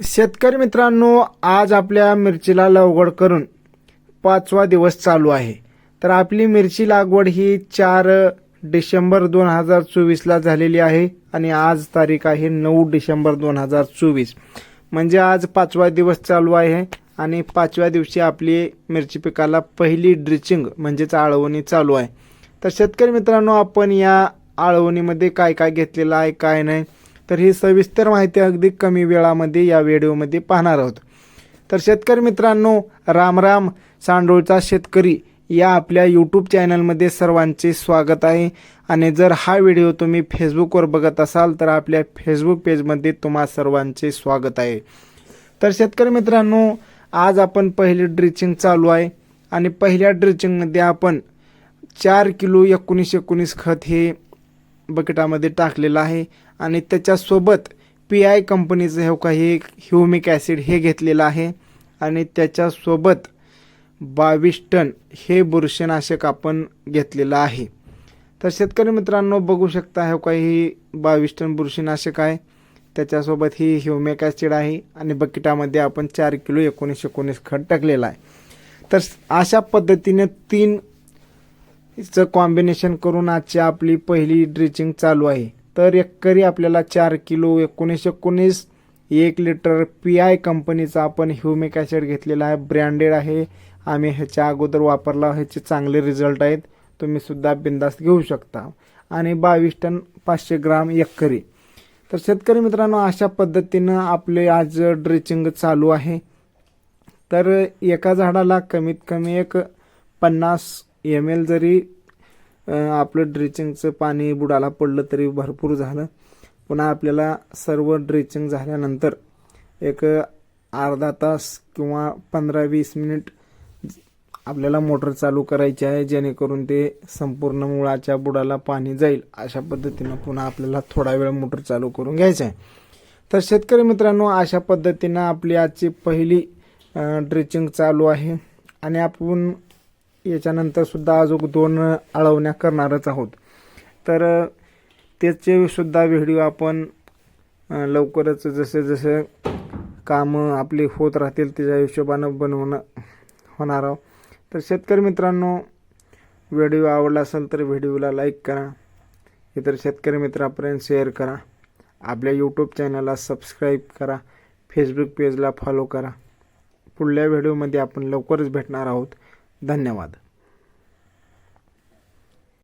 शेतकरी मित्रांनो आज आपल्या मिरचीला लागवड करून पाचवा दिवस चालू आहे. तर आपली मिरची लागवड ही चार डिसेंबर दोन हजार चोवीसला झालेली आहे आणि आज तारीख आहे नऊ डिसेंबर दोन हजार चोवीस. म्हणजे आज पाचवा दिवस चालू आहे आणि पाचव्या दिवशी आपली मिरची पिकाला पहिली ड्रिचिंग म्हणजेच आळवणी चालू आहे. तर शेतकरी मित्रांनो आपण या आळवणीमध्ये काय काय घेतलेलं आहे काय नाही तर ही सविस्तर माहिती अगदी कमी वेळामध्ये या व्हिडिओमध्ये पाहणार आहोत. तर शेतकरी मित्रांनो रामराम राम सांडोळचा शेतकरी या आपल्या यूट्यूब चॅनलमध्ये सर्वांचे स्वागत आहे. आणि जर हा व्हिडिओ तुम्ही फेसबुकवर बघत असाल तर आपल्या फेसबुक पेजमध्ये तुम्हा सर्वांचे स्वागत आहे. तर शेतकरी मित्रांनो आज आपण पहिली ड्रिचिंग चालू आहे. आणि पहिल्या ड्रिचिंगमध्ये आपण चार किलो एकोणीस एकोणीस खत हे बकेटामध्ये टाकलेलं आहे आणि त्याच्यासोबत पी आय कंपनीचं हे काही ह्युमिक ॲसिड हे घेतलेलं आहे आणि त्याच्यासोबत बावीस टन हे बुरशीनाशक आपण घेतलेलं आहे. तर शेतकरी मित्रांनो बघू शकता हे काही बावीस टन बुरशीनाशक आहे. त्याच्यासोबत ही ह्युमिक ॲसिड आहे आणि बकेटामध्ये आपण चार किलो एकोणीस एकोणीस खत टाकलेलं आहे. तर अशा पद्धतीने तीन चं कॉम्बिनेशन करून आजची आपली पहिली ड्रिचिंग चालू आहे. तर एकरी आपल्याला चार किलो एकोणीसशे एकोणीस एक लिटर पी आय कंपनीचा आपण ह्युमिक ॲसिड घेतलेला आहे ब्रँडेड आहे. आम्ही ह्याच्या अगोदर वापरला ह्याचे चांगले रिझल्ट आहेत. तुम्ही सुद्धा बिंदास्त घेऊ शकता. आणि बावीस टन पाचशे ग्राम एकरी. तर शेतकरी मित्रांनो अशा पद्धतीनं आपले आज ड्रिचिंग चालू आहे. तर एका झाडाला कमीत कमी एक पन्नास एम एल जरी आपलं ड्रिचिंगचं पाणी बुडाला पडलं तरी भरपूर झालं. पुन्हा आपल्याला सर्व ड्रिचिंग झाल्यानंतर एक अर्धा तास किंवा पंधरा वीस मिनिट आपल्याला मोटर चालू करायची आहे जेणेकरून ते संपूर्ण मुळाच्या बुडाला पाणी जाईल. अशा पद्धतीनं पुन्हा आपल्याला थोडा वेळ मोटर चालू करून घ्यायचं आहे तर शेतकरी मित्रांनो अशा पद्धतीनं आपली आजची पहिली ड्रिचिंग चालू आहे. आणि आपण याच्यानंतर सुद्धा अजून दोन अळवण्या करणारच आहोत. तर त्याचे सुद्धा व्हिडिओ आपण लवकरच जसे जसे कामं आपली होत राहतील त्याच्या हिशोबानं बनवणं होणार आहोत. तर शेतकरी मित्रांनो व्हिडिओ आवडला असेल तर व्हिडिओला लाईक करा. इतर शेतकरी मित्रापर्यंत शेअर करा. आपल्या यूट्यूब चॅनलला सबस्क्राईब करा. फेसबुक पेजला फॉलो करा. पुढल्या व्हिडिओमध्ये आपण लवकरच भेटणार आहोत. धन्यवाद